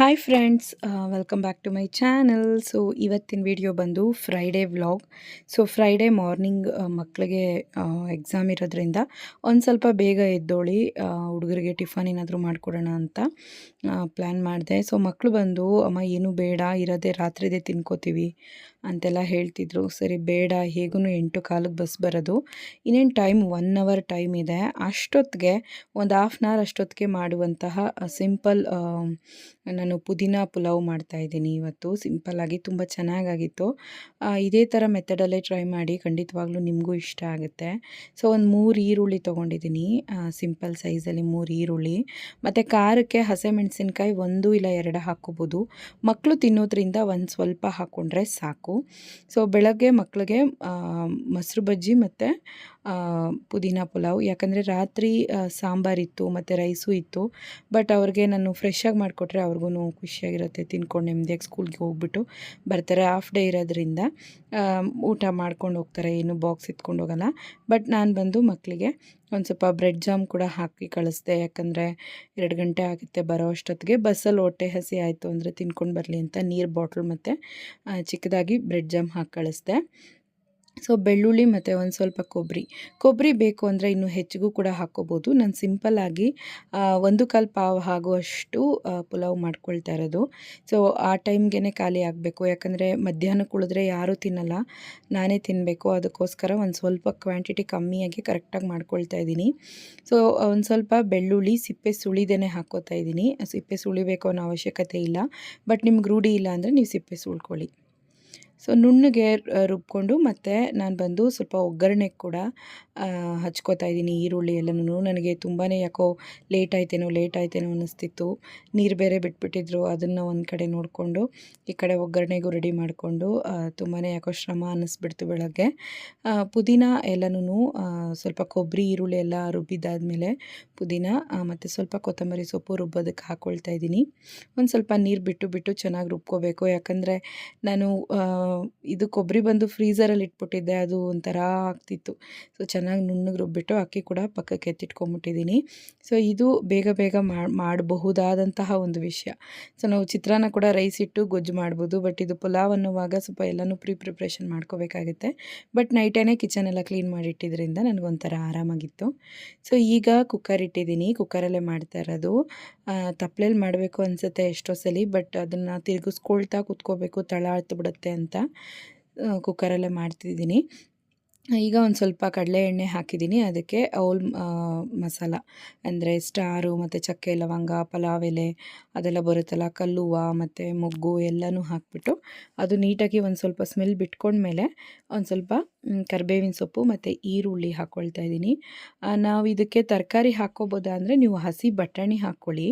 Hi friends welcome back to my channel so ಇವತ್ತಿನ video ಬಂದು Friday vlog so Friday morning ಮಕ್ಕಳಿಗೆ exam ಇರೋದ್ರಿಂದ ಒಂದು ಸ್ವಲ್ಪ ಬೇಗ ಎದ್ದೋಳಿ ಹುಡುಗರಿಗೆ ಟಿಫನ್ ಏನಾದರೂ ಮಾಡಿಕೊಡೋಣ ಅಂತ ಪ್ಲ್ಯಾನ್ ಮಾಡಿದೆ. ಸೊ ಮಕ್ಕಳು ಬಂದು, ಅಮ್ಮ, ಏನು ಬೇಡ, ಇರೋದೇ ರಾತ್ರಿದೇ ತಿನ್ಕೋತೀವಿ. ಅಂತೆಲ್ಲ ಹೇಳ್ತಿದ್ರು. ಸರಿ, ಬೇಡ. ಹೇಗೂ ಎಂಟು ಕಾಲಕ್ಕೆ ಬಸ್ ಬರೋದು. ಇನ್ನೇನು ಟೈಮ್ ಒನ್ ಅವರ್ ಟೈಮ್ ಇದೆ. ಅಷ್ಟೊತ್ತಿಗೆ, ಒಂದು ಹಾಫ್ ಆನ್ ಅವರ್ ಅಷ್ಟೊತ್ತಿಗೆ ಮಾಡುವಂತಹ ಸಿಂಪಲ್ ನಾನು ಪುದೀನ ಪುಲಾವ್ ಮಾಡ್ತಾಯಿದ್ದೀನಿ ಇವತ್ತು. ಸಿಂಪಲ್ಲಾಗಿ ತುಂಬ ಚೆನ್ನಾಗಾಗಿತ್ತು. ಇದೇ ಥರ ಮೆಥಡಲ್ಲೇ ಟ್ರೈ ಮಾಡಿ ಖಂಡಿತವಾಗ್ಲೂ ನಿಮಗೂ ಇಷ್ಟ ಆಗುತ್ತೆ. ಸೊ ಒಂದು ಮೂರು ಈರುಳ್ಳಿ ತೊಗೊಂಡಿದ್ದೀನಿ. ಸಿಂಪಲ್ ಸೈಜಲ್ಲಿ ಮೂರು ಈರುಳ್ಳಿ. ಮತ್ತು ಖಾರಕ್ಕೆ ಹಸಿಮೆಣಸಿನ್ಕಾಯಿ ಒಂದು ಇಲ್ಲ ಎರಡು ಹಾಕ್ಕೋಬೋದು. ಮಕ್ಕಳು ತಿನ್ನೋದ್ರಿಂದ ಒಂದು ಸ್ವಲ್ಪ ಹಾಕ್ಕೊಂಡ್ರೆ ಸಾಕು. ಸೊ ಬೆಳಗ್ಗೆ ಮಕ್ಕಳಿಗೆ ಮೊಸರು ಬಜ್ಜಿ ಮತ್ತು ಪುದೀನ ಪುಲಾವ್. ಯಾಕಂದರೆ ರಾತ್ರಿ ಸಾಂಬಾರಿತ್ತು ಮತ್ತು ರೈಸು ಇತ್ತು. ಬಟ್ ಅವ್ರಿಗೆ ನಾನು ಫ್ರೆಶ್ಶಾಗಿ ಮಾಡಿಕೊಟ್ರೆ ಅವ್ರಿಗೂ ಖುಷಿಯಾಗಿರುತ್ತೆ, ತಿನ್ಕೊಂಡು ನೆಮ್ಮದಿಯಾಗಿ ಸ್ಕೂಲ್ಗೆ ಹೋಗ್ಬಿಟ್ಟು. ಬರ್ತಾರೆ ಹಾಫ್ ಡೇ ಇರೋದ್ರಿಂದ. ಊಟ ಮಾಡ್ಕೊಂಡು ಹೋಗ್ತಾರೆ ಏನು ಬಾಕ್ಸ್ ಎತ್ಕೊಂಡು ಹೋಗಲ್ಲ. ಬಟ್ ನಾನು ಬಂದು ಮಕ್ಕಳಿಗೆ ಒಂದು ಸ್ವಲ್ಪ ಬ್ರೆಡ್ ಜಾಮ್ ಕೂಡ ಹಾಕಿ ಕಳಿಸ್ದೆ. ಯಾಕಂದರೆ ಎರಡು ಗಂಟೆ ಆಗುತ್ತೆ ಬರೋ ಅಷ್ಟೊತ್ತಿಗೆ. ಬಸ್ಸಲ್ಲಿ ಹೊಟ್ಟೆ ಹಸಿ ಆಯಿತು ಅಂದರೆ ತಿನ್ಕೊಂಡು ಬರಲಿ ಅಂತ ನೀರು ಬಾಟ್ಲ್ ಮತ್ತು ಚಿಕ್ಕದಾಗಿ ಬ್ರೆಡ್ ಜಾಮ್ ಹಾಕಿ ಕಳಿಸ್ದೆ. ಸೊ ಬೆಳ್ಳುಳ್ಳಿ ಮತ್ತು ಒಂದು ಸ್ವಲ್ಪ ಕೊಬ್ಬರಿ ಕೊಬ್ಬರಿ ಬೇಕು ಅಂದರೆ ಇನ್ನೂ ಹೆಚ್ಚಿಗೂ ಕೂಡ ಹಾಕ್ಕೋಬೋದು ನಾನು ಸಿಂಪಲ್ಲಾಗಿ ಒಂದು ಕಾಲು ಪಾವ್ ಆಗುವಷ್ಟು ಪುಲಾವ್ ಮಾಡ್ಕೊಳ್ತಾ ಇರೋದು. ಸೊ, ಆ ಟೈಮ್ಗೆ ಖಾಲಿ ಆಗಬೇಕು. ಯಾಕಂದರೆ ಮಧ್ಯಾಹ್ನಕ್ಕೆ ಉಳಿದ್ರೆ ಯಾರೂ ತಿನ್ನಲ್ಲ, ನಾನೇ ತಿನ್ನಬೇಕು ಅದಕ್ಕೋಸ್ಕರ ಒಂದು ಸ್ವಲ್ಪ ಕ್ವಾಂಟಿಟಿ ಕಮ್ಮಿಯಾಗಿ ಕರೆಕ್ಟಾಗಿ ಮಾಡ್ಕೊಳ್ತಾ ಇದ್ದೀನಿ. ಸೊ, ಒಂದು ಸ್ವಲ್ಪ ಬೆಳ್ಳುಳ್ಳಿ, ಸಿಪ್ಪೆ ಸುಳಿದೇ ಹಾಕ್ಕೋತಾ ಇದ್ದೀನಿ. ಸಿಪ್ಪೆ ಸುಳಿಬೇಕು ಅನ್ನೋ ಅವಶ್ಯಕತೆ ಇಲ್ಲ. ಬಟ್ ನಿಮ್ಗೆ ರೂಢಿ ಇಲ್ಲ ಅಂದರೆ ನೀವು ಸಿಪ್ಪೆ ಸುಳ್ಕೊಳ್ಳಿ. ಸೊ ನುಣ್ಣಗೆ ರುಬ್ಕೊಂಡು ಮತ್ತು ನಾನು ಬಂದು ಸ್ವಲ್ಪ ಒಗ್ಗರಣೆ ಕೂಡ ಹಚ್ಕೋತಾ ಇದ್ದೀನಿ. ಈರುಳ್ಳಿ ಎಲ್ಲನೂ ನನಗೆ ತುಂಬಾ ಯಾಕೋ ಲೇಟ್ ಆಯ್ತೇನೋ ಲೇಟ್ ಆಯ್ತೇನೋ ಅನ್ನಿಸ್ತಿತ್ತು. ನೀರು ಬೇರೆ ಬಿಟ್ಬಿಟ್ಟಿದ್ರು. ಅದನ್ನು ಒಂದು ಕಡೆ ನೋಡಿಕೊಂಡು, ಈ ಕಡೆ ಒಗ್ಗರಣೆಗೂ ರೆಡಿ ಮಾಡಿಕೊಂಡು ತುಂಬಾ ಯಾಕೋ ಶ್ರಮ ಅನ್ನಿಸ್ಬಿಡ್ತು ಬೆಳಗ್ಗೆ. ಪುದೀನ ಎಲ್ಲನೂ ಸ್ವಲ್ಪ ಕೊಬ್ಬರಿ ಈರುಳ್ಳಿ ಎಲ್ಲ ರುಬ್ಬಿದ್ದಾದಮೇಲೆ ಪುದೀನ ಮತ್ತು ಸ್ವಲ್ಪ ಕೊತ್ತಂಬರಿ ಸೊಪ್ಪು ರುಬ್ಬೋದಕ್ಕೆ ಹಾಕ್ಕೊಳ್ತಾ ಇದ್ದೀನಿ. ಒಂದು ಸ್ವಲ್ಪ ನೀರು ಬಿಟ್ಟು ಬಿಟ್ಟು ಚೆನ್ನಾಗಿ ರುಬ್ಕೋಬೇಕು. ಯಾಕಂದರೆ ನಾನು ಇದು ಕೊಬ್ಬರಿ ಬಂದು ಫ್ರೀಸರಲ್ಲಿ ಇಟ್ಬಿಟ್ಟಿದ್ದೆ, ಅದು ಒಂಥರ ಆಗ್ತಿತ್ತು. ಸೊ ಚೆನ್ನಾಗಿ ನುಣ್ಣಗೆ ರುಬ್ಬಿಟ್ಟು ಅಕ್ಕಿ ಕೂಡ ಪಕ್ಕಕ್ಕೆ ಎತ್ತಿಟ್ಕೊಂಬಿಟ್ಟಿದ್ದೀನಿ ಸೊ ಇದು ಬೇಗ ಬೇಗ ಮಾಡಬಹುದಾದಂತಹ ಒಂದು ವಿಷಯ. ಸೊ ನಾವು ಚಿತ್ರಾನ್ನ ಕೂಡ ರೈಸ್ ಇಟ್ಟು ಗೊಜ್ಜು ಮಾಡ್ಬೋದು ಬಟ್ ಇದು ಪುಲಾವ್ ಅನ್ನುವಾಗ ಸ್ವಲ್ಪ ಎಲ್ಲನೂ ಪ್ರೀ ಪ್ರಿಪ್ರೇಷನ್ ಮಾಡ್ಕೋಬೇಕಾಗುತ್ತೆ. ಬಟ್ ನೈಟೇನೇ ಕಿಚನ್ ಎಲ್ಲ ಕ್ಲೀನ್ ಮಾಡಿಟ್ಟಿದ್ರಿಂದ ನನಗೊಂಥರ ಆರಾಮಾಗಿತ್ತು. ಸೊ ಈಗ ಕುಕ್ಕರ್ ಇಟ್ಟಿದ್ದೀನಿ ಕುಕ್ಕರಲ್ಲೇ ಮಾಡ್ತಾ ಇರೋದು. ತಪ್ಪಲೆಯಲ್ಲಿ ಮಾಡಬೇಕು ಅನಿಸುತ್ತೆ ಎಷ್ಟೋ ಸಲ ಬಟ್ ಅದನ್ನು ತಿರುಗಿಸ್ಕೊಳ್ತಾ ಕುತ್ಕೋಬೇಕು ತಳ ಬಿಡುತ್ತೆ ಅಂತ ಕುಕ್ಕರಲ್ಲೇ ಮಾಡ್ತಿದ್ದೀನಿ. ಈಗ ಒಂದು ಸ್ವಲ್ಪ ಕಡಲೆ ಎಣ್ಣೆ ಹಾಕಿದ್ದೀನಿ. ಅದಕ್ಕೆ ಔಲ್ ಮಸಾಲ. ಅಂದರೆ ಸ್ಟಾರು ಮತ್ತು ಚಕ್ಕೆ, ಲವಂಗ, ಪಲಾವ್ ಎಲೆ, ಅದೆಲ್ಲ ಬರುತ್ತಲ್ಲ, ಕಲ್ಲುವ ಮತ್ತು ಮೊಗ್ಗು ಎಲ್ಲನೂ ಹಾಕಿಬಿಟ್ಟು ಅದು ನೀಟಾಗಿ ಒಂದು ಸ್ವಲ್ಪ ಸ್ಮೆಲ್ ಬಿಟ್ಕೊಂಡ್ಮೇಲೆ ಒಂದು ಸ್ವಲ್ಪ ಕರಿಬೇವಿನ ಸೊಪ್ಪು ಮತ್ತು ಈರುಳ್ಳಿ ಹಾಕ್ಕೊಳ್ತಾ ಇದ್ದೀನಿ. ನಾವು ಇದಕ್ಕೆ ತರಕಾರಿ ಹಾಕ್ಕೋಬೋದಾ ಅಂದರೆ ನೀವು ಹಸಿ ಬಟಾಣಿ ಹಾಕ್ಕೊಳ್ಳಿ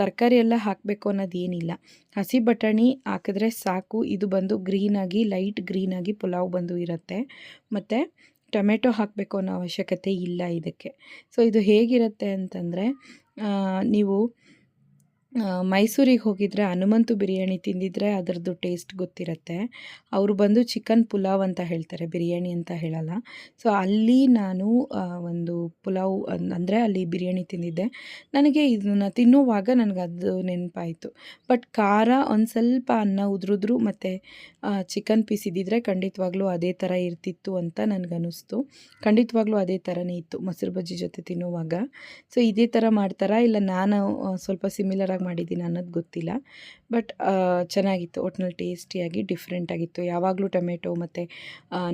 ತರಕಾರಿ ಎಲ್ಲ ಹಾಕಬೇಕು ಅನ್ನೋದೇನಿಲ್ಲ ಹಸಿ ಬಟಾಣಿ ಹಾಕಿದ್ರೆ ಸಾಕು. ಇದು ಬಂದು ಗ್ರೀನಾಗಿ ಲೈಟ್ ಗ್ರೀನಾಗಿ ಪುಲಾವ್ ಬಂದು ಇರುತ್ತೆ. ಮತ್ತು ಟೊಮೆಟೊ ಹಾಕಬೇಕು ಅನ್ನೋ ಅವಶ್ಯಕತೆ ಇಲ್ಲ ಇದಕ್ಕೆ. ಸೊ ಇದು ಹೇಗಿರುತ್ತೆ ಅಂತಂದರೆ ನೀವು ಮೈಸೂರಿಗೆ ಹೋಗಿದ್ರೆ ಹನುಮಂತು ಬಿರಿಯಾನಿ ತಿಂದಿದ್ರೆ ಅದರದ್ದು ಟೇಸ್ಟ್ ಗೊತ್ತಿರುತ್ತೆ. ಅವರು ಬಂದು ಚಿಕನ್ ಪುಲಾವ್ ಅಂತ ಹೇಳ್ತಾರೆ, ಬಿರಿಯಾನಿ ಅಂತ ಹೇಳಲ್ಲ. ಸೊ ಅಲ್ಲಿ ನಾನು ಒಂದು ಪುಲಾವ್ ಅಂದರೆ ಅಲ್ಲಿ ಬಿರಿಯಾನಿ ತಿಂದಿದ್ದೆ. ನನಗೆ ಇದನ್ನು ತಿನ್ನುವಾಗ ನನಗೆ ಅದು ನೆನಪಾಯಿತು. ಬಟ್ ಖಾರ ಒಂದು ಸ್ವಲ್ಪ ಅನ್ನ ಉದುರಿದ್ರು ಮತ್ತು ಚಿಕನ್ ಪೀಸ್ ಇದ್ದಿದ್ರೆ ಖಂಡಿತವಾಗ್ಲೂ ಅದೇ ಥರ ಇರ್ತಿತ್ತು ಅಂತ ನನಗನ್ನಿಸ್ತು. ಖಂಡಿತವಾಗ್ಲೂ ಅದೇ ಥರನೇ ಇತ್ತು ಮೊಸರು ಬಜ್ಜಿ ಜೊತೆ ತಿನ್ನುವಾಗ. ಸೊ ಇದೇ ಥರ ಮಾಡ್ತಾರಾ ಇಲ್ಲ ನಾನು ಸ್ವಲ್ಪ ಸಿಮಿಲರಾಗಿ ಮಾಡಿದ್ದೀನಿ ಅನ್ನೋದು ಗೊತ್ತಿಲ್ಲ. ಬಟ್ ಚೆನ್ನಾಗಿತ್ತು. ಒಟ್ಟಿನಲ್ಲಿ ಟೇಸ್ಟಿಯಾಗಿ ಡಿಫ್ರೆಂಟಾಗಿತ್ತು ಯಾವಾಗಲೂ ಟೊಮೆಟೊ ಮತ್ತು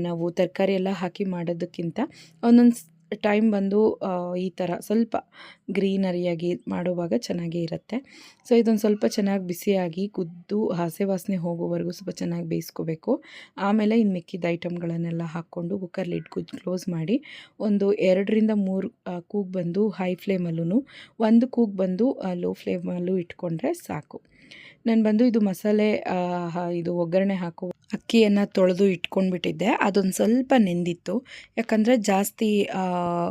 ನಾವು ತರಕಾರಿ ಎಲ್ಲ ಹಾಕಿ ಮಾಡೋದಕ್ಕಿಂತ ಒಂದೊಂದು ಟೈಮ್ ಬಂದು ಈ ಥರ ಸ್ವಲ್ಪ ಗ್ರೀನರಿಯಾಗಿ ಮಾಡುವಾಗ ಚೆನ್ನಾಗೇ ಇರುತ್ತೆ. ಸೊ, ಇದೊಂದು ಸ್ವಲ್ಪ ಚೆನ್ನಾಗಿ ಬಿಸಿಯಾಗಿ ಕುದ್ದು ಹಸೆ ವಾಸನೆ ಹೋಗೋವರೆಗೂ ಸ್ವಲ್ಪ ಚೆನ್ನಾಗಿ ಬೇಯಿಸ್ಕೋಬೇಕು. ಆಮೇಲೆ ಇನ್ನು ಮಿಕ್ಕಿದ ಐಟಮ್ಗಳನ್ನೆಲ್ಲ ಹಾಕ್ಕೊಂಡು ಕುಕ್ಕರ್ ಲಿಡ್ ಕ್ಲೋಸ್ ಮಾಡಿ ಒಂದು ಎರಡರಿಂದ ಮೂರು ಕೂಗ್ ಬಂದು ಹೈ ಫ್ಲೇಮಲ್ಲೂ ಒಂದು ಕೂಗ್ ಬಂದು ಲೋ ಫ್ಲೇಮಲ್ಲೂ ಇಟ್ಕೊಂಡ್ರೆ ಸಾಕು. ನಾನು ಬಂದು ಇದು ಮಸಾಲೆ ಇದು ಒಗ್ಗರಣೆ ಹಾಕೋ ಅಕ್ಕಿಯನ್ನು ತೊಳೆದು ಇಟ್ಕೊಂಡ್ಬಿಟ್ಟಿದ್ದೆ. ಅದೊಂದು ಸ್ವಲ್ಪ ನೆಂದಿತ್ತು. ಯಾಕಂದರೆ ಜಾಸ್ತಿ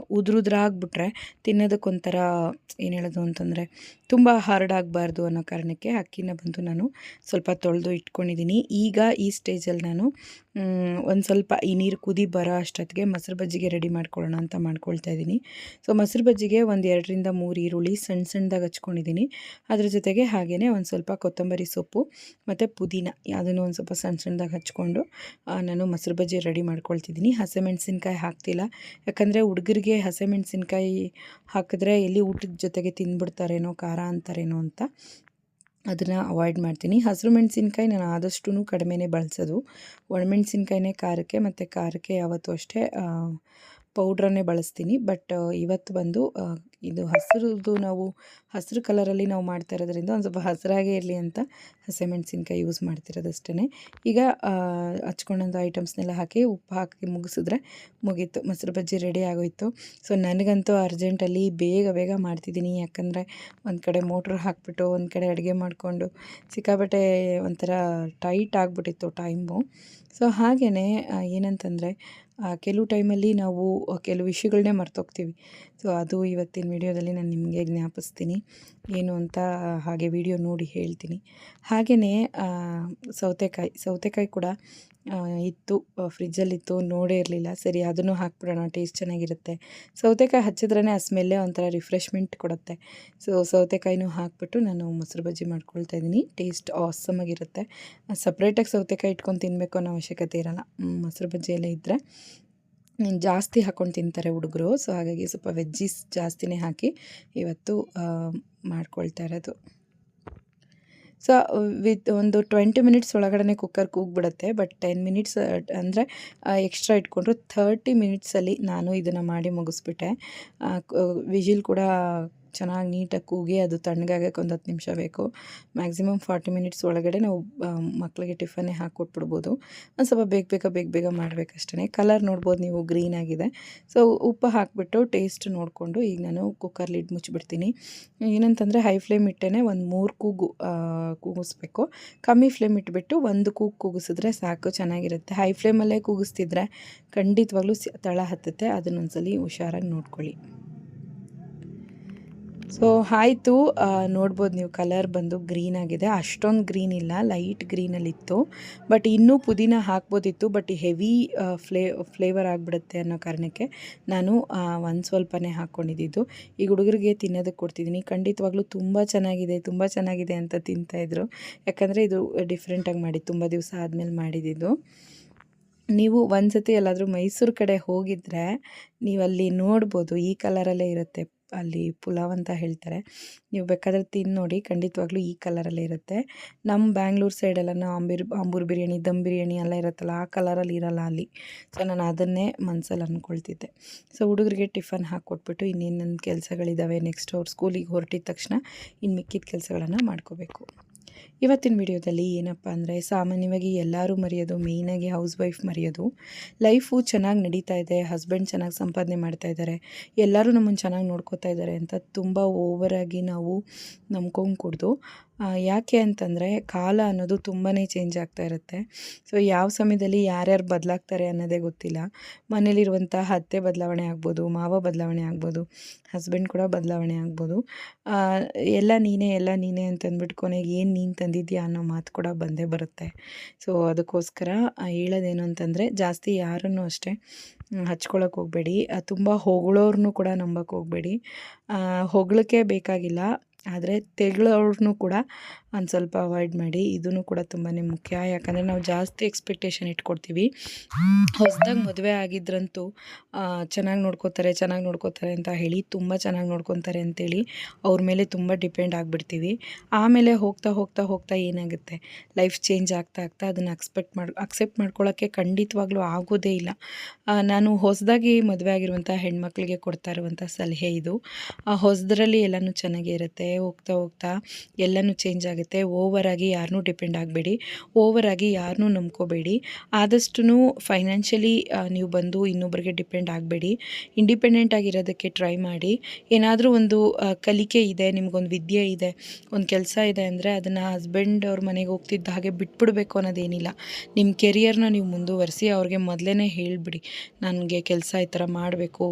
ಉದುರುದ್ರಾಗ್ಬಿಟ್ರೆ ತಿನ್ನೋದಕ್ಕೊಂಥರ, ಏನು ಹೇಳೋದು ಅಂತಂದರೆ ತುಂಬ ಹಾರ್ಡ್ ಆಗಬಾರ್ದು ಅನ್ನೋ ಕಾರಣಕ್ಕೆ ಅಕ್ಕಿನ ಬಂದು ನಾನು ಸ್ವಲ್ಪ ತೊಳೆದು ಇಟ್ಕೊಂಡಿದ್ದೀನಿ. ಈಗ ಈ ಸ್ಟೇಜಲ್ಲಿ ನಾನು ಒಂದು ಸ್ವಲ್ಪ ಈ ನೀರು ಕುದಿ ಬರೋ ಅಷ್ಟೊತ್ತಿಗೆ ಮೊಸರು ಬಜ್ಜಿಗೆ ರೆಡಿ ಮಾಡ್ಕೊಳ್ಳೋಣ ಅಂತ ಮಾಡ್ಕೊಳ್ತಾ ಇದ್ದೀನಿ. ಸೊ, ಮೊಸರು ಬಜ್ಜಿಗೆ ಒಂದು ಎರಡರಿಂದ ಮೂರು ಈರುಳ್ಳಿ ಸಣ್ಣ ಸಣ್ಣದಾಗಿ ಹಚ್ಕೊಂಡಿದ್ದೀನಿ. ಅದ್ರ ಜೊತೆಗೆ ಹಾಗೆಯೇ ಒಂದು ಸ್ವಲ್ಪ ಸೊಪ್ಪು ಮತ್ತು ಪುದೀನ ಯಾವುದನ್ನು ಒಂದು ಸ್ವಲ್ಪ ಸಣ್ಣ ಸಣ್ಣದಾಗಿ ಹಚ್ಕೊಂಡು ನಾನು ಮೊಸರು ಬಜ್ಜಿ ರೆಡಿ ಮಾಡ್ಕೊಳ್ತಿದ್ದೀನಿ. ಹಸಿಮೆಣಸಿನ್ಕಾಯಿ ಹಾಕ್ತಿಲ್ಲ. ಯಾಕಂದರೆ ಹುಡುಗರಿಗೆ ಹಸಿಮೆಣಸಿನ್ಕಾಯಿ ಹಾಕಿದ್ರೆ ಎಲ್ಲಿ ಊಟದ ಜೊತೆಗೆ ತಿಂದ್ಬಿಡ್ತಾರೇನೋ ಖಾರ ಅಂತಾರೇನೋ ಅಂತ ಅದನ್ನು ಅವಾಯ್ಡ್ ಮಾಡ್ತೀನಿ. ಹಸಿರು ಮೆಣಸಿನ್ಕಾಯಿ ನಾನು ಆದಷ್ಟು ಕಡಿಮೆನೇ ಬಳಸೋದು. ಒಣಮೆಣಸಿನ್ಕಾಯಿನೇ ಖಾರಕ್ಕೆ ಮತ್ತು ಖಾರಕ್ಕೆ ಯಾವತ್ತೂ ಅಷ್ಟೇ ಪೌಡ್ರನ್ನೇ ಬಳಸ್ತೀನಿ. ಬಟ್ ಇವತ್ತು ಬಂದು ಇದು ಹಸಿರುದು ನಾವು, ಹಸಿರು ಕಲರಲ್ಲಿ ನಾವು ಮಾಡ್ತಾ ಇರೋದ್ರಿಂದ ಒಂದು ಸ್ವಲ್ಪ ಹಸಿರಾಗೇ ಇರಲಿ ಅಂತ ಹಸಿಮೆಣಸಿನ್ಕಾಯಿ ಯೂಸ್ ಮಾಡ್ತಿರೋದಷ್ಟೇ ಈಗ ಹಚ್ಕೊಂಡೊಂದು ಐಟಮ್ಸ್ನೆಲ್ಲ ಹಾಕಿ, ಉಪ್ಪು ಹಾಕಿ ಮುಗಿಸಿದ್ರೆ ಮುಗೀತು. ಮೊಸರು ಬಜ್ಜಿ ರೆಡಿ ಆಗೋಯ್ತು. ಸೊ ನನಗಂತೂ ಅರ್ಜೆಂಟಲ್ಲಿ ಬೇಗ ಬೇಗ ಮಾಡ್ತಿದ್ದೀನಿ. ಯಾಕಂದರೆ ಒಂದು ಕಡೆ ಮೋಟ್ರ್ ಹಾಕ್ಬಿಟ್ಟು, ಒಂದು ಕಡೆ ಅಡುಗೆ ಮಾಡಿಕೊಂಡು ಸಿಕ್ಕಾಬಟ್ಟೆ ಒಂಥರ ಟೈಟ್ ಆಗಿಬಿಟ್ಟಿತ್ತು ಟೈಮು ಸೊ ಹಾಗೆಯೇ ಏನಂತಂದರೆ ಕೆಲವು ಟೈಮಲ್ಲಿ ನಾವು ಕೆಲವು ವಿಷಯಗಳನ್ನೇ ಮರ್ತೋಗ್ತೀವಿ. ಸೊ ಅದು ಇವತ್ತಿನ ವಿಡಿಯೋದಲ್ಲಿ ನಾನು ನಿಮಗೆ ಜ್ಞಾಪಿಸ್ತೀನಿ. ಏನು ಅಂತ ಹಾಗೆ ವಿಡಿಯೋ ನೋಡಿ ಹೇಳ್ತೀನಿ. ಹಾಗೆಯೇ ಸೌತೆಕಾಯಿ ಸೌತೆಕಾಯಿ ಕೂಡ ಇತ್ತು ಫ್ರಿಜ್ಜಲ್ಲಿತ್ತು ನೋಡೇ ಇರಲಿಲ್ಲ. ಸರಿ, ಅದನ್ನು ಹಾಕ್ಬಿಡೋಣ ಟೇಸ್ಟ್ ಚೆನ್ನಾಗಿರುತ್ತೆ. ಸೌತೆಕಾಯಿ ಹಚ್ಚಿದ್ರೇ ಆ ಸ್ಮೆಲ್ಲೇ ಒಂಥರ ರಿಫ್ರೆಶ್ಮೆಂಟ್ ಕೊಡುತ್ತೆ. ಸೊ ಸೌತೆಕಾಯಿನೂ ಹಾಕ್ಬಿಟ್ಟು ನಾನು ಮೊಸರು ಬಜ್ಜಿ ಮಾಡ್ಕೊಳ್ತಾ ಇದ್ದೀನಿ. ಟೇಸ್ಟ್ ಆಸಮಾಗಿರುತ್ತೆ ಸಪ್ರೇಟಾಗಿ ಸೌತೆಕಾಯಿ ಇಟ್ಕೊಂಡು ತಿನ್ನಬೇಕು ಅನ್ನೋ ಅವಶ್ಯಕತೆ ಇರಲ್ಲ. ಮೊಸರು ಬಜ್ಜಿಯಲ್ಲೇ ಇದ್ದರೆ ಜಾಸ್ತಿ ಹಾಕ್ಕೊಂಡು ತಿಂತಾರೆ ಹುಡುಗರು. ಸೊ ಹಾಗಾಗಿ ಸ್ವಲ್ಪ ವೆಜ್ಜೀಸ್ ಜಾಸ್ತಿನೇ ಹಾಕಿ ಇವತ್ತು ಮಾಡ್ಕೊಳ್ತಾ ಇರೋದು. ಸೊ ವಿತ್ ಒಂದು ಟ್ವೆಂಟಿ ಮಿನಿಟ್ಸ್ ಒಳಗಡೆ ಕುಕ್ಕರ್ ಕೂಗ್ಬಿಡುತ್ತೆ. ಬಟ್ ಟೆನ್ ಮಿನಿಟ್ಸ್ ಅಂದರೆ ಎಕ್ಸ್ಟ್ರಾ ಇಟ್ಕೊಂಡ್ರು ಥರ್ಟಿ ಮಿನಿಟ್ಸಲ್ಲಿ ನಾನು ಇದನ್ನು ಮಾಡಿ ಮುಗಿಸ್ಬಿಟ್ಟೆ. ವಿಜಿಲ್ ಕೂಡ ಚೆನ್ನಾಗಿ ನೀಟಾಗಿ ಕೂಗಿ ಅದು ತಣ್ಣಗಾಗಕ್ಕೆ ಒಂದು ಹತ್ತು ನಿಮಿಷ ಬೇಕು. ಮ್ಯಾಕ್ಸಿಮಮ್ ಫಾರ್ಟಿ ಮಿನಿಟ್ಸ್ ಒಳಗಡೆ ನಾವು ಮಕ್ಕಳಿಗೆ ಟಿಫನ್ನೇ ಹಾಕ್ಕೊಟ್ಬಿಡ್ಬೋದು. ಒಂದು ಸ್ವಲ್ಪ ಬೇಗ ಬೇಗ ಬೇಗ ಬೇಗ ಮಾಡಬೇಕಷ್ಟೇ ಕಲರ್ ನೋಡ್ಬೋದು ನೀವು ಗ್ರೀನ್ ಆಗಿದೆ. ಸೊ ಉಪ್ಪು ಹಾಕಿಬಿಟ್ಟು ಟೇಸ್ಟ್ ನೋಡಿಕೊಂಡು ಈಗ ನಾನು ಕುಕ್ಕರ್ ಲಿಡ್ ಮುಚ್ಚಿಬಿಡ್ತೀನಿ. ಏನಂತಂದರೆ ಹೈ ಫ್ಲೇಮ್ ಇಟ್ಟೇ ಒಂದು ಮೂರು ಕೂಗು ಕೂಗಿಸ್ಬೇಕು. ಕಮ್ಮಿ ಫ್ಲೇಮ್ ಇಟ್ಬಿಟ್ಟು ಒಂದು ಕೂಗು ಕೂಗಿಸಿದ್ರೆ ಸಾಕು, ಚೆನ್ನಾಗಿರುತ್ತೆ. ಹೈ ಫ್ಲೇಮಲ್ಲೇ ಕೂಗಿಸ್ತಿದ್ರೆ ಖಂಡಿತವಾಗ್ಲೂ ತಳ ಹತ್ತುತ್ತೆ. ಅದನ್ನೊಂದ್ಸಲಿ ಹುಷಾರಾಗಿ ನೋಡ್ಕೊಳ್ಳಿ. ಸೊ ಆಯಿತು ನೋಡ್ಬೋದು ನೀವು ಕಲರ್ ಬಂದು ಗ್ರೀನ್ ಆಗಿದೆ. ಅಷ್ಟೊಂದು ಗ್ರೀನ್ ಇಲ್ಲ ಲೈಟ್ ಗ್ರೀನಲ್ಲಿತ್ತು ಬಟ್ ಇನ್ನೂ ಪುದೀನ ಹಾಕ್ಬೋದಿತ್ತು ಬಟ್ ಹೆವಿ ಫ್ಲೇ ಫ್ಲೇವರ್ ಆಗಿಬಿಡುತ್ತೆ ಅನ್ನೋ ಕಾರಣಕ್ಕೆ ನಾನು ಒಂದು ಸ್ವಲ್ಪನೇ ಹಾಕ್ಕೊಂಡಿದ್ದು ಈಗ ಹುಡುಗರಿಗೆ ತಿನ್ನೋದಕ್ಕೆ ಕೊಡ್ತಿದ್ದೀನಿ. ಖಂಡಿತವಾಗ್ಲೂ ತುಂಬ ಚೆನ್ನಾಗಿದೆ ತುಂಬ ಚೆನ್ನಾಗಿದೆ ಅಂತ ತಿಂತಾಯಿದ್ರು ಯಾಕಂದರೆ ಇದು ಡಿಫ್ರೆಂಟಾಗಿ ಮಾಡಿ, ತುಂಬ ದಿವಸ ಆದಮೇಲೆ ಮಾಡಿದ್ದು ನೀವು ಒಂದು ಸತಿ ಎಲ್ಲಾದರೂ ಮೈಸೂರು ಕಡೆ ಹೋಗಿದ್ರೆ ನೀವು ಅಲ್ಲಿ ನೋಡ್ಬೋದು ಈ ಕಲರಲ್ಲೇ ಇರುತ್ತೆ. ಅಲ್ಲಿ ಪುಲಾವ್ ಅಂತ ಹೇಳ್ತಾರೆ. ನೀವು ಬೇಕಾದರೆ ತಿಂದು ನೋಡಿ, ಖಂಡಿತವಾಗ್ಲೂ ಈ ಕಲರಲ್ಲಿ ಇರುತ್ತೆ. ನಮ್ಮ ಬ್ಯಾಂಗ್ಳೂರ್ ಸೈಡೆಲ್ಲ ಆಂಬಿರ್ ಅಂಬೂರ್ ಬಿರಿಯಾನಿ, ದಮ್ ಬಿರಿಯಾನಿ ಎಲ್ಲ ಇರುತ್ತಲ್ಲ, ಆ ಕಲರಲ್ಲಿ ಇರಲ್ಲ ಅಲ್ಲಿ. ಸೊ, ನಾನು ಅದನ್ನೇ ಮನಸ್ಸಲ್ಲಿ ಅಂದ್ಕೊಳ್ತಿದ್ದೆ ಸೊ, ಹುಡುಗರಿಗೆ ಟಿಫನ್ ಹಾಕ್ಕೊಟ್ಬಿಟ್ಟು ಇನ್ನೇನು ನನ್ನ ಕೆಲಸಗಳಿದ್ದಾವೆ ನೆಕ್ಸ್ಟ್ ಅವ್ರು ಸ್ಕೂಲಿಗೆ ಹೊರಟಿದ ತಕ್ಷಣ ಇನ್ನು ಮಿಕ್ಕಿದ ಕೆಲಸಗಳನ್ನು ಮಾಡ್ಕೋಬೇಕು. ಇವತ್ತಿನ ವಿಡಿಯೋದಲ್ಲಿ ಏನಪ್ಪ ಅಂದರೆ ಸಾಮಾನ್ಯವಾಗಿ ಎಲ್ಲರೂ ಮರೆಯೋದು ಮೇಯ್ನಾಗಿ ಹೌಸ್ ವೈಫ್ ಮರೆಯೋದು. ಲೈಫು ಚೆನ್ನಾಗಿ ನಡೀತಾ ಇದೆ ಹಸ್ಬೆಂಡ್ ಚೆನ್ನಾಗಿ ಸಂಪಾದನೆ ಮಾಡ್ತಾ ಇದ್ದಾರೆ, ಎಲ್ಲರೂ ನಮ್ಮನ್ನು ಚೆನ್ನಾಗಿ ನೋಡ್ಕೋತಾ ಇದ್ದಾರೆ ಅಂತ ತುಂಬ ಓವರಾಗಿ ನಾವು ನಂಬ್ಕೊಂಡು ಕುಡ್ದು. ಯಾಕೆ ಅಂತಂದರೆ ಕಾಲ ಅನ್ನೋದು ತುಂಬಾ ಚೇಂಜ್ ಆಗ್ತಾ ಇರುತ್ತೆ. ಸೊ ಯಾವ ಸಮಯದಲ್ಲಿ ಯಾರ್ಯಾರು ಬದಲಾಗ್ತಾರೆ ಅನ್ನೋದೇ ಗೊತ್ತಿಲ್ಲ. ಮನೇಲಿರುವಂಥ ಅತ್ತೆ ಬದಲಾವಣೆ ಆಗ್ಬೋದು, ಮಾವ ಬದಲಾವಣೆ ಆಗ್ಬೋದು ಹಸ್ಬೆಂಡ್ ಕೂಡ ಬದಲಾವಣೆ ಆಗ್ಬೋದು. ಎಲ್ಲ ನೀನೇ ಎಲ್ಲ ನೀನೇ ಅಂತಂದ್ಬಿಟ್ಟು ಕೊನೆಗೆ ಏನು ನೀನು ತಂದಿದ್ಯಾ ಅನ್ನೋ ಮಾತು ಕೂಡ ಬಂದೇ ಬರುತ್ತೆ. ಸೊ ಅದಕ್ಕೋಸ್ಕರ ಹೇಳೋದೇನು ಅಂತಂದರೆ ಜಾಸ್ತಿ ಯಾರನ್ನು ಅಷ್ಟೇ ಹಚ್ಕೊಳಕ್ಕೆ ಹೋಗಬೇಡಿ. ತುಂಬ ಹೊಗಳೋರ್ನು ಕೂಡ ನಂಬಕ್ಕೆ ಹೋಗಬೇಡಿ. ಹೊಗಳಕ್ಕೆ ಬೇಕಾಗಿಲ್ಲ. ಆದರೆ ತೆಗಳೋರ್ನು ಕೂಡ ಒಂದು ಸ್ವಲ್ಪ ಅವಾಯ್ಡ್ ಮಾಡಿ ಇದೂ ಕೂಡ ತುಂಬಾ ಮುಖ್ಯ. ಯಾಕಂದರೆ ನಾವು ಜಾಸ್ತಿ ಎಕ್ಸ್ಪೆಕ್ಟೇಷನ್ ಇಟ್ಕೊಡ್ತೀವಿ. ಹೊಸ್ದಾಗಿ ಮದುವೆ ಆಗಿದ್ರಂತೂ ಚೆನ್ನಾಗಿ ನೋಡ್ಕೋತಾರೆ ಚೆನ್ನಾಗಿ ನೋಡ್ಕೋತಾರೆ ಅಂತ ಹೇಳಿ, ತುಂಬ ಚೆನ್ನಾಗಿ ನೋಡ್ಕೊತಾರೆ ಅಂತೇಳಿ ಅವ್ರ ಮೇಲೆ ತುಂಬ ಡಿಪೆಂಡ್ ಆಗಿಬಿಡ್ತೀವಿ. ಆಮೇಲೆ ಹೋಗ್ತಾ ಹೋಗ್ತಾ ಹೋಗ್ತಾ ಏನಾಗುತ್ತೆ? ಲೈಫ್ ಚೇಂಜ್ ಆಗ್ತಾ ಆಗ್ತಾ ಅದನ್ನು ಅಕ್ಸ್ಪೆಕ್ಟ್ ಮಾಡಿ ಅಕ್ಸೆಪ್ಟ್ ಮಾಡ್ಕೊಳ್ಳೋಕ್ಕೆ ಖಂಡಿತವಾಗ್ಲೂ ಆಗೋದೇ ಇಲ್ಲ. ನಾನು ಹೊಸದಾಗಿ ಮದುವೆ ಆಗಿರುವಂಥ ಹೆಣ್ಮಕ್ಳಿಗೆ ಕೊಡ್ತಾ ಇರುವಂಥ ಸಲಹೆ ಇದು. ಹೊಸದರಲ್ಲಿ ಎಲ್ಲನೂ ಚೆನ್ನಾಗೇ ಇರುತ್ತೆ, ಹೋಗ್ತಾ ಹೋಗ್ತಾ ಎಲ್ಲನೂ ಚೇಂಜ್ ಆಗುತ್ತೆ. ಆಗುತ್ತೆ ಓವರಾಗಿ ಯಾರನ್ನೂ ಡಿಪೆಂಡ್ ಆಗಬೇಡಿ. ಓವರಾಗಿ ಯಾರನ್ನೂ ನಂಬ್ಕೋಬೇಡಿ. ಆದಷ್ಟು ಫೈನಾನ್ಷಿಯಲಿ ನೀವು ಬಂದು ಇನ್ನೊಬ್ಬರಿಗೆ ಡಿಪೆಂಡ್ ಆಗಬೇಡಿ. ಇಂಡಿಪೆಂಡೆಂಟ್ ಆಗಿರೋದಕ್ಕೆ ಟ್ರೈ ಮಾಡಿ. ಏನಾದರೂ ಒಂದು ಕಲಿಕೆ ಇದೆ, ನಿಮಗೊಂದು ವಿದ್ಯೆ ಇದೆ, ಒಂದು ಕೆಲಸ ಇದೆ ಅಂದರೆ ಅದನ್ನು ಹಸ್ಬೆಂಡ್ ಅವ್ರ ಮನೆಗೆ ಹೋಗ್ತಿದ್ದ ಹಾಗೆ ಬಿಟ್ಬಿಡ್ಬೇಕು ಅನ್ನೋದೇನಿಲ್ಲ. ನಿಮ್ಮ ಕೆರಿಯರ್ನ ನೀವು ಮುಂದುವರಿಸಿ, ಅವ್ರಿಗೆ ಮೊದಲೇ ಹೇಳಿಬಿಡಿ. ನನಗೆ ಕೆಲಸ ಈ ಥರ ಮಾಡಬೇಕು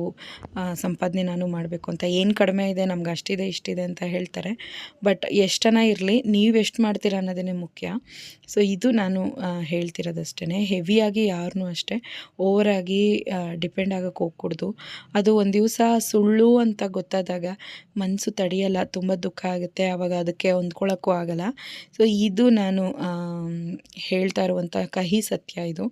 ಸಂಪಾದನೆ ನಾನು ಮಾಡಬೇಕು ಅಂತ. ಏನು ಕಡಿಮೆ ಇದೆ, ನಮ್ಗೆ ಅಷ್ಟಿದೆ, ಇಷ್ಟಿದೆ ಅಂತ ಹೇಳ್ತಾರೆ. ಬಟ್ ಎಷ್ಟನ ಇರಲಿ ನೀವು ಎಷ್ಟು ಮಾಡ್ತೀರಾ ಅನ್ನೋದೇ ಮುಖ್ಯ. ಸೊ ಇದು ನಾನು ಹೇಳ್ತಿರೋದಷ್ಟೇ ಹೆವಿಯಾಗಿ ಯಾರನ್ನೂ ಅಷ್ಟೇ. ಓವರಾಗಿ ಡಿಪೆಂಡ್ ಆಗೋಕ್ಕೆ ಹೋಗ್ಕೊಡ್ದು. ಅದು ಒಂದು ದಿವಸ ಸುಳ್ಳು ಅಂತ ಗೊತ್ತಾದಾಗ ಮನಸ್ಸು ತಡೆಯಲ್ಲ, ತುಂಬ ದುಃಖ ಆಗುತ್ತೆ. ಆವಾಗ ಅದಕ್ಕೆ ಹೊಂದ್ಕೊಳ್ಳೋಕ್ಕೂ ಆಗಲ್ಲ. ಸೊ ಇದು ನಾನು ಹೇಳ್ತಾ ಇರುವಂಥ ಕಹಿ ಸತ್ಯ ಇದು.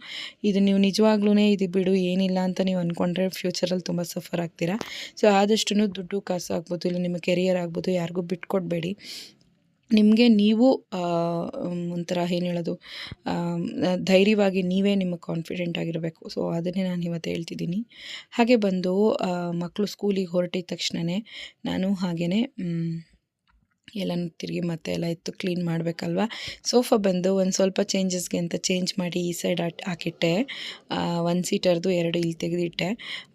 ಇದು ನೀವು ನಿಜವಾಗ್ಲೂ ಇದು ಬಿಡು, ಏನಿಲ್ಲ ಅಂತ ನೀವು ಅಂದ್ಕೊಂಡ್ರೆ ಫ್ಯೂಚರಲ್ಲಿ ತುಂಬ ಸಫರ್ ಆಗ್ತೀರಾ. ಸೊ ಆದಷ್ಟು ದುಡ್ಡು ಕಾಸು ಆಗ್ಬೋದು, ಇಲ್ಲ ನಿಮ್ಮ ಕೆರಿಯರ್ ಆಗ್ಬೋದು, ಯಾರಿಗೂ ಬಿಟ್ಕೊಡ್ಬೇಡಿ. ನಿಮಗೆ ನೀವು ಒಂಥರ ಏನು ಹೇಳೋದು ಧೈರ್ಯವಾಗಿ ನೀವೇ ನಿಮಗೆ ಕಾನ್ಫಿಡೆಂಟ್ ಆಗಿರಬೇಕು. ಸೊ ಅದನ್ನೇ ನಾನು ಇವತ್ತು ಹೇಳ್ತಿದ್ದೀನಿ. ಹಾಗೆ ಬಂದು ಮಕ್ಕಳು ಸ್ಕೂಲಿಗೆ ಹೊರಟಿದ ತಕ್ಷಣವೇ ನಾನು ಹಾಗೆಯೇ ಎಲ್ಲನೂ ತಿರುಗಿ ಮತ್ತೆ ಎಲ್ಲ ಇತ್ತು ಕ್ಲೀನ್ ಮಾಡಬೇಕಲ್ವ? ಸೋಫಾ ಬಂದು ಒಂದು ಸ್ವಲ್ಪ ಚೇಂಜಸ್ಗೆ ಅಂತ ಚೇಂಜ್ ಮಾಡಿ ಈ ಸೈಡ್ ಹಾಕಿಟ್ಟೆ. ಒನ್ ಸೀಟರ್ದು ಎರಡು ಇಲ್ಲಿ ತೆಗೆದಿಟ್ಟೆ.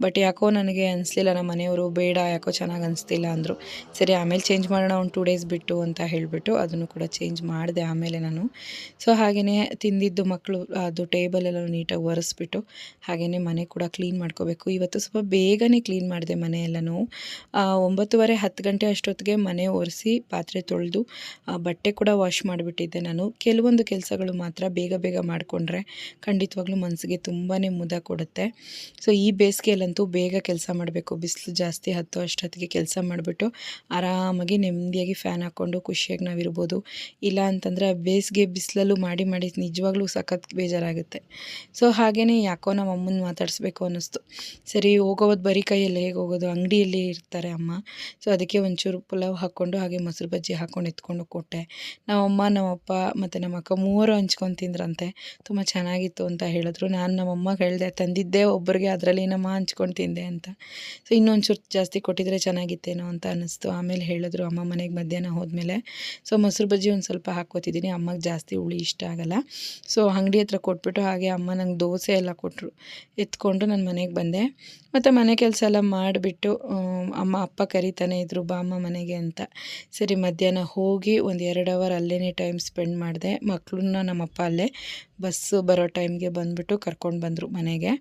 ಬಟ್ ಯಾಕೋ ನನಗೆ ಅನಿಸ್ಲಿಲ್ಲ ನಮ್ಮ ಮನೆಯವರು ಬೇಡ ಯಾಕೋ ಚೆನ್ನಾಗಿ ಅನಿಸ್ತಿಲ್ಲ ಅಂದರು. ಸರಿ ಆಮೇಲೆ ಚೇಂಜ್ ಮಾಡೋಣ ಒಂದು ಟೂ ಡೇಸ್ ಬಿಟ್ಟು ಅಂತ ಹೇಳಿಬಿಟ್ಟು ಅದನ್ನು ಕೂಡ ಚೇಂಜ್ ಮಾಡಿದೆ ಆಮೇಲೆ ನಾನು. ಸೊ ಹಾಗೆಯೇ ತಿಂದಿದ್ದು ಮಕ್ಕಳು ಅದು ಟೇಬಲ್ ಎಲ್ಲ ನೀಟಾಗಿ ಒರೆಸ್ಬಿಟ್ಟು ಹಾಗೆಯೇ ಮನೆ ಕೂಡ ಕ್ಲೀನ್ ಮಾಡ್ಕೋಬೇಕು. ಇವತ್ತು ಸ್ವಲ್ಪ ಬೇಗನೆ ಕ್ಲೀನ್ ಮಾಡಿದೆ ಮನೆ ಎಲ್ಲನೂ. ಆ, ಒಂಬತ್ತುವರೆ ಹತ್ತು ಗಂಟೆ ಅಷ್ಟೊತ್ತಿಗೆ ಮನೆ ಒರೆಸಿ ಪಾತ್ರೆ ತೊಳೆದು ಬಟ್ಟೆ ಕೂಡ ವಾಶ್ ಮಾಡಿಬಿಟ್ಟಿದ್ದೆ ನಾನು. ಕೆಲವೊಂದು ಕೆಲಸಗಳು ಮಾತ್ರ ಬೇಗ ಬೇಗ ಮಾಡಿಕೊಂಡ್ರೆ ಖಂಡಿತವಾಗ್ಲೂ ಮನಸ್ಸಿಗೆ ತುಂಬಾ ಮುದ ಕೊಡುತ್ತೆ. ಸೊ ಈ ಬೇಸಿಗೆಯಲ್ಲಂತೂ ಬೇಗ ಕೆಲಸ ಮಾಡಬೇಕು. ಬಿಸಿಲು ಜಾಸ್ತಿ ಹತ್ತೋ ಅಷ್ಟೊತ್ತಿಗೆ ಕೆಲಸ ಮಾಡಿಬಿಟ್ಟು ಆರಾಮಾಗಿ ನೆಮ್ಮದಿಯಾಗಿ ಫ್ಯಾನ್ ಹಾಕ್ಕೊಂಡು ಖುಷಿಯಾಗಿ ನಾವಿರ್ಬೋದು. ಇಲ್ಲ ಅಂತಂದರೆ ಬೇಸಿಗೆ ಬಿಸಿಲಲ್ಲೂ ಮಾಡಿ ಮಾಡಿ ನಿಜವಾಗ್ಲೂ ಸಖತ್ ಬೇಜಾರಾಗುತ್ತೆ. ಸೊ ಹಾಗೇ ಯಾಕೋ ನಮ್ಮ ಅಮ್ಮನ ಮಾತಾಡಿಸ್ಬೇಕು ಅನ್ನಿಸ್ತು. ಸರಿ ಹೋಗೋದು ಬರೀ ಕೈಯಲ್ಲಿ ಹೇಗೆ ಹೋಗೋದು? ಅಂಗಡಿಯಲ್ಲಿ ಇರ್ತಾರೆ ಅಮ್ಮ. ಸೊ ಅದಕ್ಕೆ ಒಂಚೂರು ಪುಲಾವ್ ಹಾಕ್ಕೊಂಡು ಹಾಗೆ ಮೊಸರು ಬಜ್ಜಿ ಹಾಕೊಂಡು ಎತ್ಕೊಂಡು ಕೊಟ್ಟೆ. ನಮ್ಮಮ್ಮ ನಮ್ಮಪ್ಪ ಮತ್ತು ನಮ್ಮ ಅಕ್ಕ ಮೂವರು ಹಂಚ್ಕೊಂಡು ತಿಂದ್ರಂತೆ. ತುಂಬ ಚೆನ್ನಾಗಿತ್ತು ಅಂತ ಹೇಳಿದ್ರು. ನಾನು ನಮ್ಮಮ್ಮಗೆ ಹೇಳಿದೆ, ತಂದಿದ್ದೆ ಒಬ್ಬರಿಗೆ ಅದರಲ್ಲಿ ನಮ್ಮ ಹಂಚ್ಕೊಂಡು ತಿಂದೆ ಅಂತ. ಸೊ ಇನ್ನೊಂಚೂರು ಜಾಸ್ತಿ ಕೊಟ್ಟಿದ್ರೆ ಚೆನ್ನಾಗಿತ್ತೇನೋ ಅಂತ ಅನ್ನಿಸ್ತು. ಆಮೇಲೆ ಹೇಳಿದ್ರು, ಅಮ್ಮ ಮನೆಗೆ ಮಧ್ಯಾಹ್ನ ಹೋದ್ಮೇಲೆ ಸೊ ಮೊಸರು ಬಜ್ಜಿ ಒಂದು ಸ್ವಲ್ಪ ಹಾಕ್ಕೋತಿದ್ದೀನಿ. ಅಮ್ಮಗೆ ಜಾಸ್ತಿ ಹುಳಿ ಇಷ್ಟ ಆಗಲ್ಲ. ಸೊ ಅಂಗಡಿ ಹತ್ರ ಕೊಟ್ಬಿಟ್ಟು ಹಾಗೆ ಅಮ್ಮ ನಂಗೆ ದೋಸೆ ಎಲ್ಲ ಕೊಟ್ಟರು ಎತ್ಕೊಂಡು ನಾನು ಮನೆಗೆ ಬಂದೆ. ಮತ್ತು ಮನೆ ಕೆಲಸ ಎಲ್ಲ ಮಾಡಿಬಿಟ್ಟು ಅಮ್ಮ ಅಪ್ಪ ಕರಿತಾನೆ ಇದ್ರು, ಬಾ ಅಮ್ಮ ಮನೆಗೆ ಅಂತ. ಸರಿ ಮಧ್ಯಾಹ್ನ ಹೋಗಿ ಒಂದು ಎರಡು ಅವರ್ ಅಲ್ಲೇ ಟೈಮ್ ಸ್ಪೆಂಡ್ ಮಾಡಿದೆ. ಮಕ್ಕಳನ್ನ ನಮ್ಮಪ್ಪ ಅಲ್ಲೇ ಬಸ್ಸು ಬರೋ ಟೈಮ್ಗೆ ಬಂದುಬಿಟ್ಟು ಕರ್ಕೊಂಡು ಬಂದರು ಮನೆಗೆ.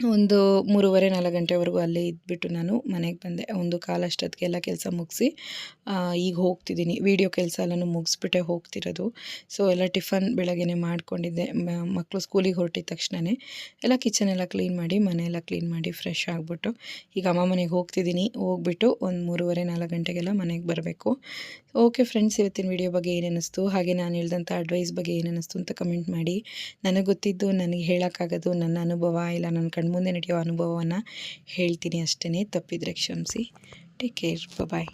ಒಂದು ಮೂರುವರೆ, ನಾಲ್ಕು ಗಂಟೆವರೆಗೂ ಅಲ್ಲೇ ಇದ್ಬಿಟ್ಟು ನಾನು ಮನೆಗೆ ಬಂದೆ. ಒಂದು ಕಾಲ ಅಷ್ಟೊತ್ತಿಗೆಲ್ಲ ಕೆಲಸ ಮುಗಿಸಿ ಈಗ ಹೋಗ್ತಿದ್ದೀನಿ. ವೀಡಿಯೋ ಕೆಲಸ ಎಲ್ಲನೂ ಮುಗಿಸ್ಬಿಟ್ಟೆ ಹೋಗ್ತಿರೋದು. ಸೊ ಎಲ್ಲ ಟಿಫನ್ ಬೆಳಗ್ಗೆ ಮಾಡ್ಕೊಂಡಿದ್ದೆ. ಮಕ್ಕಳು ಸ್ಕೂಲಿಗೆ ಹೊರಟಿದ ತಕ್ಷಣವೇ ಎಲ್ಲ ಕಿಚನ್ ಎಲ್ಲ ಕ್ಲೀನ್ ಮಾಡಿ ಮನೆಯೆಲ್ಲ ಕ್ಲೀನ್ ಮಾಡಿ ಫ್ರೆಶ್ ಆಗಿಬಿಟ್ಟು, ಈಗ ಅಮ್ಮ ಮನೆಗೆ ಹೋಗ್ತಿದ್ದೀನಿ. ಹೋಗ್ಬಿಟ್ಟು ಒಂದು ಮೂರುವರೆ, ನಾಲ್ಕು ಗಂಟೆಗೆಲ್ಲ ಮನೆಗೆ ಬರಬೇಕು. ಓಕೆ ಫ್ರೆಂಡ್ಸ್ ಇವತ್ತಿನ ವಿಡಿಯೋ ಬಗ್ಗೆ ಏನಿಸ್ತು? ಹಾಗೆ ನಾನು ಹೇಳ್ದಂಥ ಅಡ್ವೈಸ್ ಬಗ್ಗೆ ಏನಿಸ್ತು ಅಂತ ಕಮೆಂಟ್ ಮಾಡಿ. ನನಗೆ ಗೊತ್ತಿದ್ದು, ನನಗೆ ಹೇಳೋಕ್ಕಾಗೋದು, ನನ್ನ ಅನುಭವ ಇಲ್ಲ, ನನ್ನ ಕಣ್ಮುಂದೆ ನಡೆಯೋ ಅನುಭವವನ್ನು ಹೇಳ್ತೀನಿ ಅಷ್ಟೇ ತಪ್ಪಿದರೆ ಕ್ಷಮಿಸಿ. Take care bye